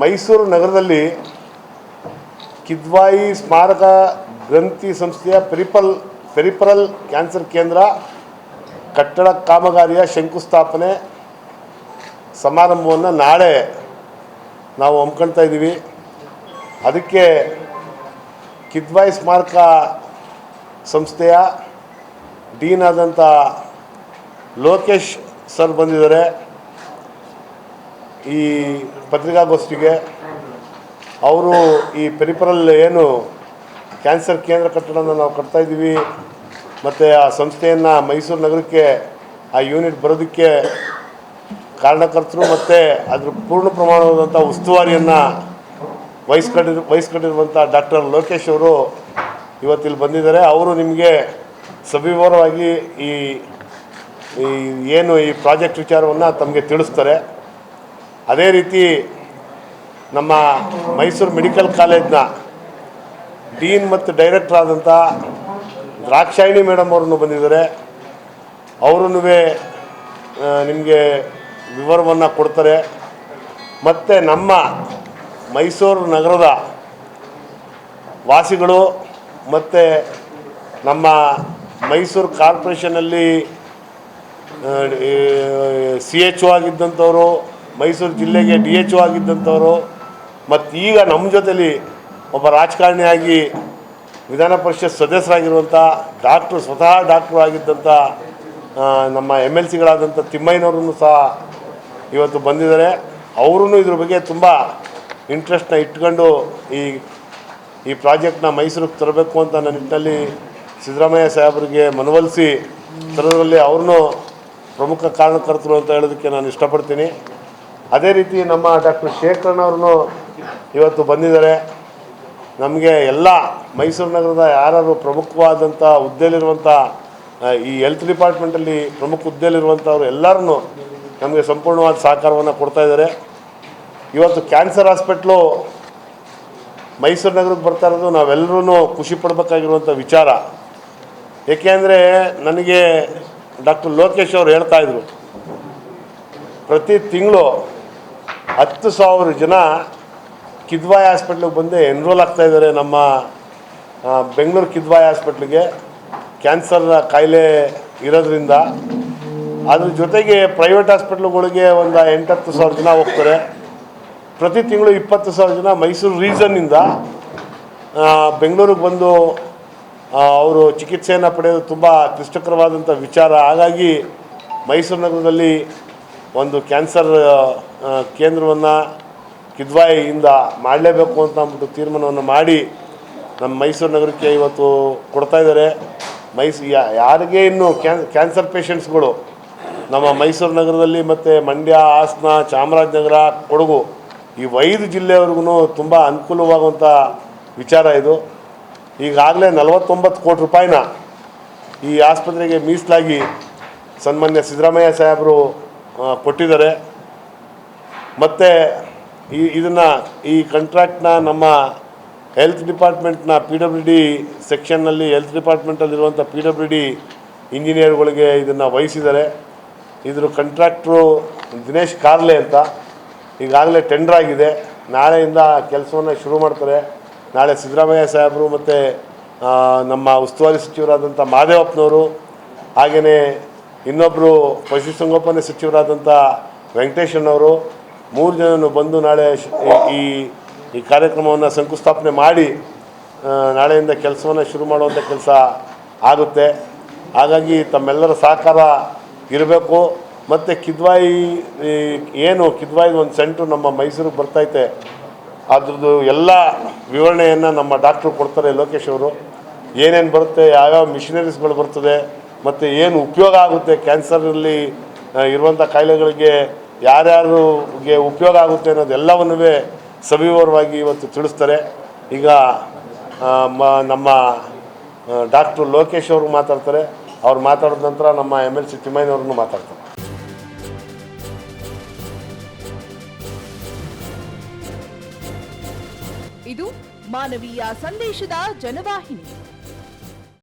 ಮೈಸೂರು ನಗರದಲ್ಲಿ ಕಿದ್ವಾಯಿ ಸ್ಮಾರಕ ಗ್ರಂಥಿ ಸಂಸ್ಥೆಯ ಪೆರಿಪಲ್ ಪೆರಿಪರಲ್ ಕ್ಯಾನ್ಸರ್ ಕೇಂದ್ರ, ಕಟ್ಟಡ ಕಾಮಗಾರಿಯ ಶಂಕುಸ್ಥಾಪನೆ ಸಮಾರಂಭವನ್ನು ನಾಳೆ ನಾವು ಹಮ್ಮಿಕೊಳ್ತಾ ಇದ್ದೀವಿ. ಅದಕ್ಕೆ ಕಿದ್ವಾಯಿ ಸ್ಮಾರಕ ಸಂಸ್ಥೆಯ ಡೀನ್ ಆದಂಥ ಲೋಕೇಶ್ ಸರ್ ಬಂದಿದ್ದಾರೆ. ಈ ಪತ್ರಿಕಾಗೋಷ್ಠಿಗೆ ಅವರು ಈ ಪೆರಿಪರಲ್ ಏನು ಕ್ಯಾನ್ಸರ್ ಕೇಂದ್ರ ಕಟ್ಟಡನ ನಾವು ಕಟ್ತಾ ಇದ್ದೀವಿ, ಮತ್ತು ಆ ಸಂಸ್ಥೆಯನ್ನು ಮೈಸೂರು ನಗರಕ್ಕೆ ಆ ಯೂನಿಟ್ ಬರೋದಕ್ಕೆ ಕಾರಣಕರ್ತರು ಮತ್ತು ಅದ್ರ ಪೂರ್ಣ ಪ್ರಮಾಣವಾದಂಥ ಉಸ್ತುವಾರಿಯನ್ನು ವಹಿಸ್ಕೊಂಡಿರ್ ವಹಿಸ್ಕೊಂಡಿರುವಂಥ ಡಾಕ್ಟರ್ ಲೋಕೇಶ್ ಅವರು ಇವತ್ತಿಲ್ಲಿ ಬಂದಿದ್ದಾರೆ. ಅವರು ನಿಮಗೆ ಸವಿವರವಾಗಿ ಈ ಈ ಏನು ಈ ಪ್ರಾಜೆಕ್ಟ್ ವಿಚಾರವನ್ನು ತಮಗೆ ತಿಳಿಸ್ತಾರೆ. ಅದೇ ರೀತಿ ನಮ್ಮ ಮೈಸೂರು ಮೆಡಿಕಲ್ ಕಾಲೇಜ್ನ ಡೀನ್ ಮತ್ತು ಡೈರೆಕ್ಟರ್ ಆದಂಥ ದ್ರಾಕ್ಷಾಯಿಣಿ ಮೇಡಮ್ ಅವ್ರನ್ನು ಬಂದಿದ್ದಾರೆ. ಅವರೂ ನಿಮಗೆ ವಿವರವನ್ನು ಕೊಡ್ತಾರೆ. ಮತ್ತು ನಮ್ಮ ಮೈಸೂರು ನಗರದ ವಾಸಿಗಳು ಮತ್ತು ನಮ್ಮ ಮೈಸೂರು ಕಾರ್ಪೊರೇಷನಲ್ಲಿ ಸಿ ಎಚ್ ಒ ಆಗಿದ್ದಂಥವರು ಮೈಸೂರು ಜಿಲ್ಲೆಗೆ ಡಿ ಎಚ್ ಒ ಆಗಿದ್ದಂಥವರು, ಮತ್ತು ಈಗ ನಮ್ಮ ಜೊತೆಯಲ್ಲಿ ಒಬ್ಬ ರಾಜಕಾರಣಿಯಾಗಿ ವಿಧಾನ ಪರಿಷತ್ ಸದಸ್ಯರಾಗಿರುವಂಥ ಡಾಕ್ಟ್ರು, ಸ್ವತಃ ಡಾಕ್ಟ್ರು ಆಗಿದ್ದಂಥ ನಮ್ಮ ಎಂ ಎಲ್ ಸಿಗಳಾದಂಥ ತಿಮ್ಮಯ್ಯನವ್ರನ್ನು ಸಹ ಇವತ್ತು ಬಂದಿದ್ದಾರೆ. ಅವರೂ ಇದ್ರ ಬಗ್ಗೆ ತುಂಬ ಇಂಟ್ರೆಸ್ಟ್ನ ಇಟ್ಕೊಂಡು ಈ ಈ ಪ್ರಾಜೆಕ್ಟ್ನ ಮೈಸೂರಿಗೆ ತರಬೇಕು ಅಂತ ನನ್ನ ನಿಟ್ಟಿನಲ್ಲಿ ಸಿದ್ದರಾಮಯ್ಯ ಸಾಹೇಬರಿಗೆ ಮನವೊಲಿಸಿ ತರೋದ್ರಲ್ಲಿ ಅವ್ರನ್ನೂ ಪ್ರಮುಖ ಕಾರಣಕರ್ತರು ಅಂತ ಹೇಳೋದಕ್ಕೆ ನಾನು ಇಷ್ಟಪಡ್ತೀನಿ. ಅದೇ ರೀತಿ ನಮ್ಮ ಡಾಕ್ಟರ್ ಶೇಖರಣ್ಣವ್ರನ್ನು ಇವತ್ತು ಬಂದಿದ್ದಾರೆ. ನಮಗೆ ಎಲ್ಲ ಮೈಸೂರು ನಗರದ ಯಾರು ಪ್ರಮುಖವಾದಂಥ ಹುದ್ದೆಯಲ್ಲಿರುವಂಥ ಈ ಹೆಲ್ತ್ ಡಿಪಾರ್ಟ್ಮೆಂಟಲ್ಲಿ ಪ್ರಮುಖ ಹುದ್ದೆಯಲ್ಲಿರುವಂಥವ್ರು ಎಲ್ಲರೂ ನಮಗೆ ಸಂಪೂರ್ಣವಾದ ಸಹಕಾರವನ್ನು ಕೊಡ್ತಾ ಇದ್ದಾರೆ. ಇವತ್ತು ಕ್ಯಾನ್ಸರ್ ಹಾಸ್ಪಿಟ್ಲು ಮೈಸೂರು ನಗರಕ್ಕೆ ಬರ್ತಾ ಇರೋದು ನಾವೆಲ್ಲರೂ ಖುಷಿ ಪಡಬೇಕಾಗಿರುವಂಥ ವಿಚಾರ. ಏಕೆಂದರೆ ನನಗೆ ಡಾಕ್ಟರ್ ಲೋಕೇಶ್ ಅವರು ಹೇಳ್ತಾ ಇದ್ರು, ಪ್ರತಿ ತಿಂಗಳು ಹತ್ತು ಸಾವಿರ ಜನ ಕಿದ್ವಾಯ್ ಹಾಸ್ಪಿಟ್ಲಿಗೆ ಬಂದು ಎನ್ರೋಲ್ ಆಗ್ತಾ ಇದ್ದಾರೆ ನಮ್ಮ ಬೆಂಗಳೂರು ಕಿದ್ವಾಯ್ ಹಾಸ್ಪಿಟ್ಲಿಗೆ. ಕ್ಯಾನ್ಸರ್ ಕಾಯಿಲೆ ಇರೋದ್ರಿಂದ. ಅದ್ರ ಜೊತೆಗೆ ಪ್ರೈವೇಟ್ ಹಾಸ್ಪಿಟ್ಲುಗಳಿಗೆ ಒಂದು ಎಂಟತ್ತು ಸಾವಿರ ಜನ ಹೋಗ್ತಾರೆ. ಪ್ರತಿ ತಿಂಗಳು ಇಪ್ಪತ್ತು ಸಾವಿರ ಜನ ಮೈಸೂರು ರೀಸನ್ನಿಂದ ಬೆಂಗಳೂರಿಗೆ ಬಂದು ಅವರು ಚಿಕಿತ್ಸೆಯನ್ನು ಪಡೆಯೋದು ತುಂಬ ಕ್ಲಿಷ್ಟಕರವಾದಂಥ ವಿಚಾರ. ಹಾಗಾಗಿ ಮೈಸೂರು ನಗರದಲ್ಲಿ ಒಂದು ಕ್ಯಾನ್ಸರ್ ಕೇಂದ್ರವನ್ನು ಕಿದ್ವಾಯಿಯಿಂದ ಮಾಡಲೇಬೇಕು ಅಂತ ಅಂದ್ಬಿಟ್ಟು ತೀರ್ಮಾನವನ್ನು ಮಾಡಿ ನಮ್ಮ ಮೈಸೂರು ನಗರಕ್ಕೆ ಇವತ್ತು ಕೊಡ್ತಾ ಇದ್ದಾರೆ. ಮೈಸೂ ಯಾರಿಗೆ ಇನ್ನು ಕ್ಯಾನ್, ಕ್ಯಾನ್ಸರ್ ಪೇಷಂಟ್ಸ್ಗಳು ನಮ್ಮ ಮೈಸೂರು ನಗರದಲ್ಲಿ ಮತ್ತು ಮಂಡ್ಯ, ಹಾಸನ, ಚಾಮರಾಜನಗರ, ಕೊಡಗು ಈ ಐದು ಜಿಲ್ಲೆಯವ್ರಿಗೂ ತುಂಬ ಅನುಕೂಲವಾಗುವಂಥ ವಿಚಾರ ಇದು. ಈಗಾಗಲೇ ನಲವತ್ತೊಂಬತ್ತು ಕೋಟಿ ರೂಪಾಯಿನ ಈ ಆಸ್ಪತ್ರೆಗೆ ಮೀಸಲಾಗಿ ಸನ್ಮಾನ್ಯ ಸಿದ್ದರಾಮಯ್ಯ ಸಾಹೇಬರು ಕೊಟ್ಟಿದ್ದಾರೆ. ಮತ್ತು ಈ, ಇದನ್ನು, ಈ ಕಾಂಟ್ರಾಕ್ಟ್ನ ನಮ್ಮ ಹೆಲ್ತ್ ಡಿಪಾರ್ಟ್ಮೆಂಟ್ನ ಪಿ ಡಬ್ಲ್ಯೂ ಡಿ ಸೆಕ್ಷನ್ನಲ್ಲಿ ಹೆಲ್ತ್ ಡಿಪಾರ್ಟ್ಮೆಂಟಲ್ಲಿರುವಂಥ ಪಿ ಡಬ್ಲ್ಯೂ ಡಿ ಇಂಜಿನಿಯರ್ಗಳಿಗೆ ಇದನ್ನು ವಹಿಸಿದ್ದಾರೆ. ಇದ್ರ ಕಾಂಟ್ರಾಕ್ಟ್ರು ದಿನೇಶ್ ಕಾರ್ಲೆ ಅಂತ, ಈಗಾಗಲೇ ಟೆಂಡರ್ ಆಗಿದೆ. ನಾಳೆಯಿಂದ ಕೆಲಸವನ್ನು ಶುರು ಮಾಡ್ತಾರೆ. ನಾಳೆ ಸಿದ್ದರಾಮಯ್ಯ ಸಾಹೇಬರು ಮತ್ತು ನಮ್ಮ ಉಸ್ತುವಾರಿ ಸಚಿವರಾದಂಥ ಮಾದೇವಪ್ಪನವರು ಹಾಗೆಯೇ ಇನ್ನೊಬ್ಬರು ಪಶುಸಂಗೋಪನೆ ಸಚಿವರಾದಂಥ ವೆಂಕಟೇಶಣ್ಣವರು ಮೂರು ಜನನು ಬಂದು ನಾಳೆ ಈ ಈ ಕಾರ್ಯಕ್ರಮವನ್ನು ಶಂಕುಸ್ಥಾಪನೆ ಮಾಡಿ ನಾಳೆಯಿಂದ ಕೆಲಸವನ್ನು ಶುರು ಮಾಡುವಂಥ ಕೆಲಸ ಆಗುತ್ತೆ. ಹಾಗಾಗಿ ತಮ್ಮೆಲ್ಲರ ಸಹಕಾರ ಇರಬೇಕು. ಮತ್ತು ಕಿದ್ವಾಯಿ ಏನು ಕಿದ್ವಾಯಿ ಒಂದು ಸೆಂಟ್ರು ನಮ್ಮ ಮೈಸೂರಿಗೆ ಬರ್ತೈತೆ. ಅದ್ರದ್ದು ಎಲ್ಲ ವಿವರಣೆಯನ್ನು ನಮ್ಮ ಡಾಕ್ಟ್ರು ಕೊಡ್ತಾರೆ ಲೋಕೇಶ್ ಅವರು. ಏನೇನು ಬರುತ್ತೆ, ಯಾವ್ಯಾವ ಮಿಷಿನರೀಸ್ಗಳು ಬರ್ತದೆ ಮತ್ತು ಏನು ಉಪಯೋಗ ಆಗುತ್ತೆ? ಕ್ಯಾನ್ಸರಲ್ಲಿ ಇರುವಂಥ ಕಾಯಿಲೆಗಳಿಗೆ ಯಾರ್ಯಾರಿಗೆ ಉಪಯೋಗ ಆಗುತ್ತೆ ಅನ್ನೋದೆಲ್ಲವನ್ನೂ ಸವಿವರವಾಗಿ ಇವತ್ತು ತಿಳಿಸ್ತಾರೆ. ಈಗ ಮ- ನಮ್ಮ ಡಾಕ್ಟ್ರು ಲೋಕೇಶ್ ಅವ್ರಿಗೆ ಮಾತಾಡ್ತಾರೆ. ಅವ್ರು ಮಾತಾಡಿದ ನಂತರ ನಮ್ಮ ಎಂ ಎಲ್ ಸಿ ತಿಮ್ಮಯ್ಯನವ್ರನ್ನು ಮಾತಾಡ್ತಾರೆ. ಇದು ಮಾನವೀಯ ಸಂದೇಶದ ಜನವಾಹಿನಿ.